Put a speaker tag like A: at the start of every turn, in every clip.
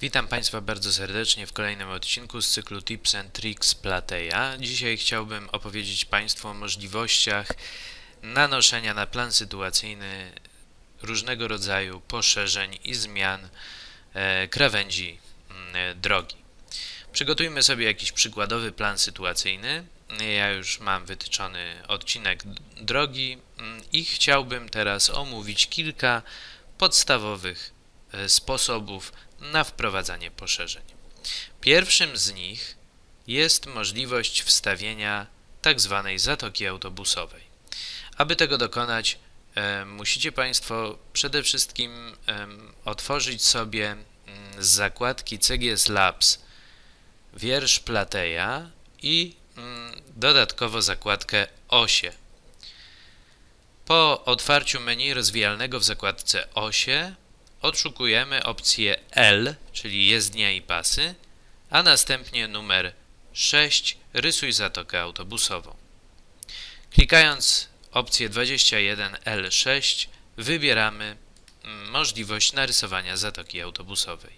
A: Witam Państwa bardzo serdecznie w kolejnym odcinku z cyklu Tips and Tricks Plateya. Dzisiaj chciałbym opowiedzieć Państwu o możliwościach nanoszenia na plan sytuacyjny różnego rodzaju poszerzeń i zmian e, krawędzi mm, e, drogi. Przygotujmy sobie jakiś przykładowy plan sytuacyjny. Ja już mam wytyczony odcinek drogi mm, i chciałbym teraz omówić kilka podstawowych e, sposobów na wprowadzanie poszerzeń. Pierwszym z nich jest możliwość wstawienia tak zwanej zatoki autobusowej. Aby tego dokonać, e, musicie Państwo przede wszystkim otworzyć sobie z zakładki CGS Labs wiersz Plateya i dodatkowo zakładkę Osie. Po otwarciu menu rozwijalnego w zakładce Osie odszukujemy opcję L, czyli jezdnia i pasy, a następnie numer 6 rysuj zatokę autobusową. Klikając opcję 21L6 wybieramy mm, możliwość narysowania zatoki autobusowej.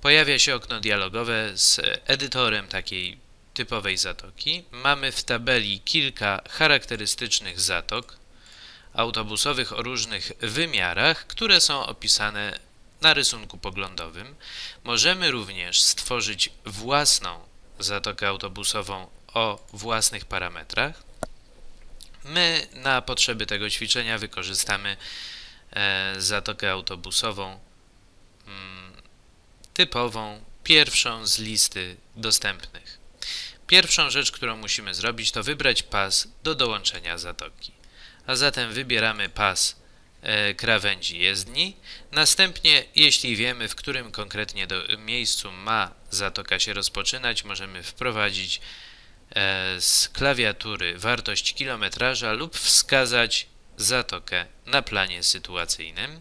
A: Pojawia się okno dialogowe z edytorem takiej typowej zatoki. Mamy w tabeli kilka charakterystycznych zatok autobusowych o różnych wymiarach, które są opisane na rysunku poglądowym. Możemy również stworzyć własną zatokę autobusową o własnych parametrach. My na potrzeby tego ćwiczenia wykorzystamy e, zatokę autobusową mm, typową, pierwszą z listy dostępnych. Pierwszą rzecz, którą musimy zrobić, to wybrać pas do dołączenia zatoki. A zatem wybieramy pas e, krawędzi jezdni. Następnie, jeśli wiemy, w którym konkretnie do, miejscu ma zatoka się rozpoczynać, możemy wprowadzić e, z klawiatury wartość kilometraża lub wskazać zatokę na planie sytuacyjnym,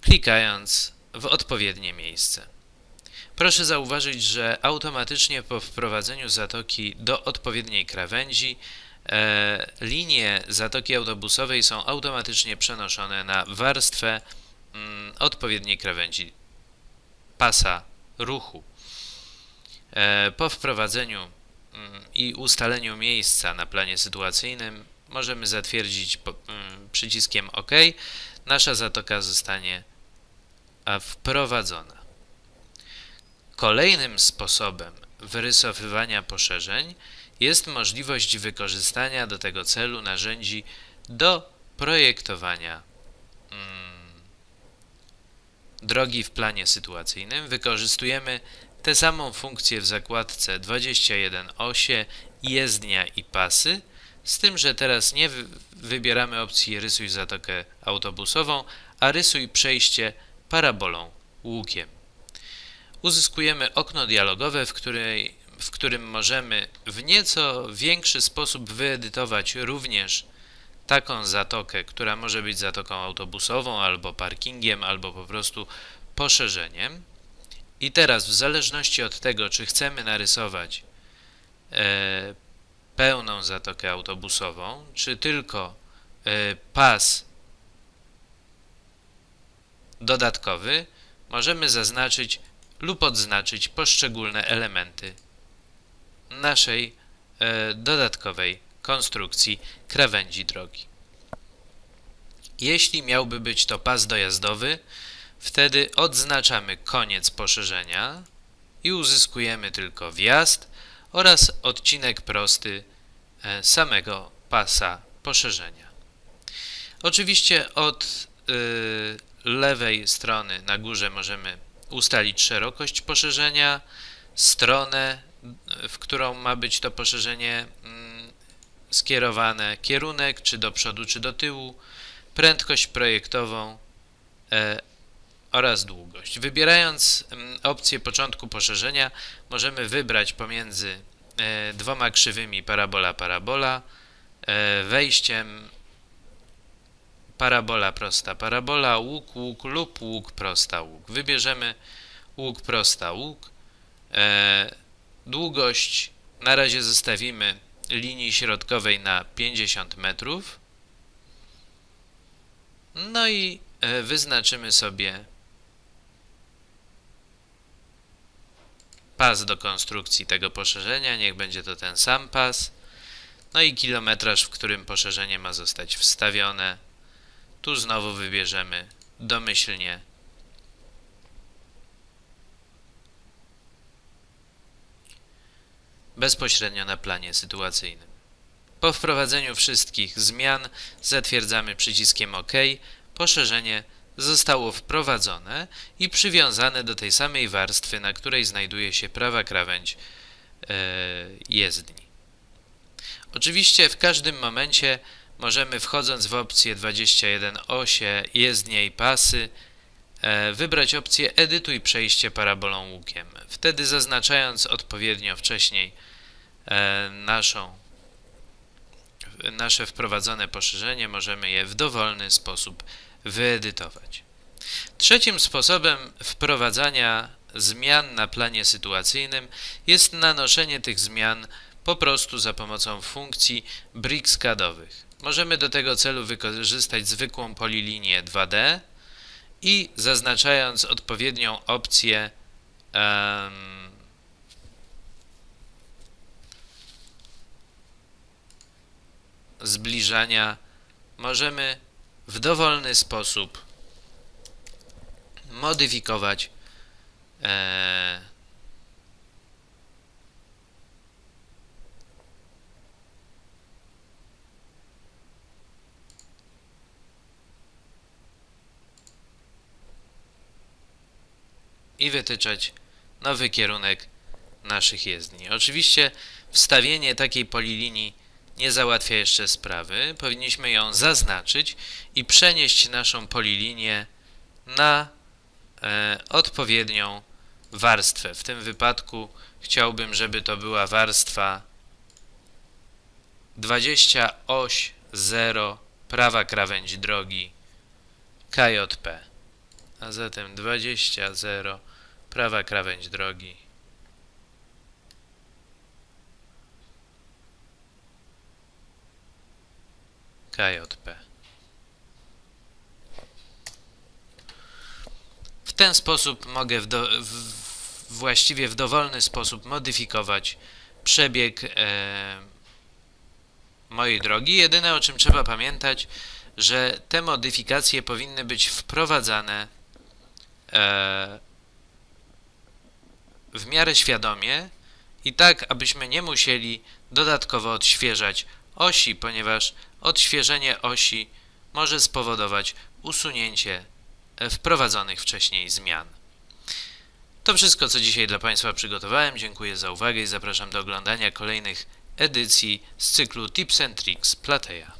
A: klikając w odpowiednie miejsce. Proszę zauważyć, że automatycznie po wprowadzeniu zatoki do odpowiedniej krawędzi linie zatoki autobusowej są automatycznie przenoszone na warstwę mm, odpowiedniej krawędzi pasa ruchu. E, po wprowadzeniu mm, i ustaleniu miejsca na planie sytuacyjnym możemy zatwierdzić mm, przyciskiem OK. Nasza zatoka zostanie wprowadzona. Kolejnym sposobem wyrysowywania poszerzeń jest możliwość wykorzystania do tego celu narzędzi do projektowania mm, drogi w planie sytuacyjnym. Wykorzystujemy tę samą funkcję w zakładce 21 osie, jezdnia i pasy, z tym, że teraz nie wy wybieramy opcji rysuj zatokę autobusową, a rysuj przejście parabolą łukiem. Uzyskujemy okno dialogowe, w, której, którym możemy w nieco większy sposób wyedytować również taką zatokę, która może być zatoką autobusową, albo parkingiem, albo po prostu poszerzeniem. I teraz, w zależności od tego, czy chcemy narysować e, pełną zatokę autobusową, czy tylko e, pas dodatkowy, możemy zaznaczyć lub odznaczyć poszczególne elementy naszej e, dodatkowej konstrukcji krawędzi drogi. Jeśli miałby być to pas dojazdowy, wtedy odznaczamy koniec poszerzenia i uzyskujemy tylko wjazd oraz odcinek prosty e, samego pasa poszerzenia. Oczywiście od y, lewej strony na górze możemy ustalić szerokość poszerzenia, stronę, w którą ma być to poszerzenie mm, skierowane, kierunek, czy do przodu, czy do tyłu, prędkość projektową e, oraz długość. Wybierając mm, opcję początku poszerzenia, możemy wybrać pomiędzy e, dwoma krzywymi parabola-parabola, e, wejściem parabola prosta parabola, łuk, łuk lub łuk prosta łuk. Wybierzemy łuk prosta łuk. Długość na razie zostawimy linii środkowej na 50 metrów. No i e, wyznaczymy sobie pas do konstrukcji tego poszerzenia, niech będzie to ten sam pas. No i kilometraż, w którym poszerzenie ma zostać wstawione. Tu znowu wybierzemy domyślnie bezpośrednio na planie sytuacyjnym. Po wprowadzeniu wszystkich zmian zatwierdzamy przyciskiem OK. Poszerzenie zostało wprowadzone i przywiązane do tej samej warstwy, na której znajduje się prawa krawędź e, jezdni. Oczywiście w każdym momencie możemy wchodząc w opcję 21 osie, jezdnie i pasy wybrać opcję edytuj przejście parabolą łukiem. Wtedy zaznaczając odpowiednio wcześniej e, naszą nasze wprowadzone poszerzenie możemy je w dowolny sposób wyedytować. Trzecim sposobem wprowadzania zmian na planie sytuacyjnym jest nanoszenie tych zmian po prostu za pomocą funkcji brickskadowych. Możemy do tego celu wykorzystać zwykłą polilinię 2D i zaznaczając odpowiednią opcję um, zbliżania możemy w dowolny sposób modyfikować e, i wytyczać nowy kierunek naszych jezdni. Oczywiście wstawienie takiej polilinii nie załatwia jeszcze sprawy. Powinniśmy ją zaznaczyć i przenieść naszą polilinię na e, odpowiednią warstwę. W tym wypadku chciałbym, żeby to była warstwa 20 oś 0 prawa krawędź drogi KJP. A zatem 20 0 prawa krawędź drogi KJP. W ten sposób mogę w do, w, właściwie w dowolny sposób modyfikować przebieg e, mojej drogi. Jedyne o czym trzeba pamiętać, że te modyfikacje powinny być wprowadzane w miarę świadomie i tak, abyśmy nie musieli dodatkowo odświeżać osi, ponieważ odświeżenie osi może spowodować usunięcie e, wprowadzonych wcześniej zmian. To wszystko, co dzisiaj dla Państwa przygotowałem. Dziękuję za uwagę i zapraszam do oglądania kolejnych edycji z cyklu Tips and Tricks Plateja.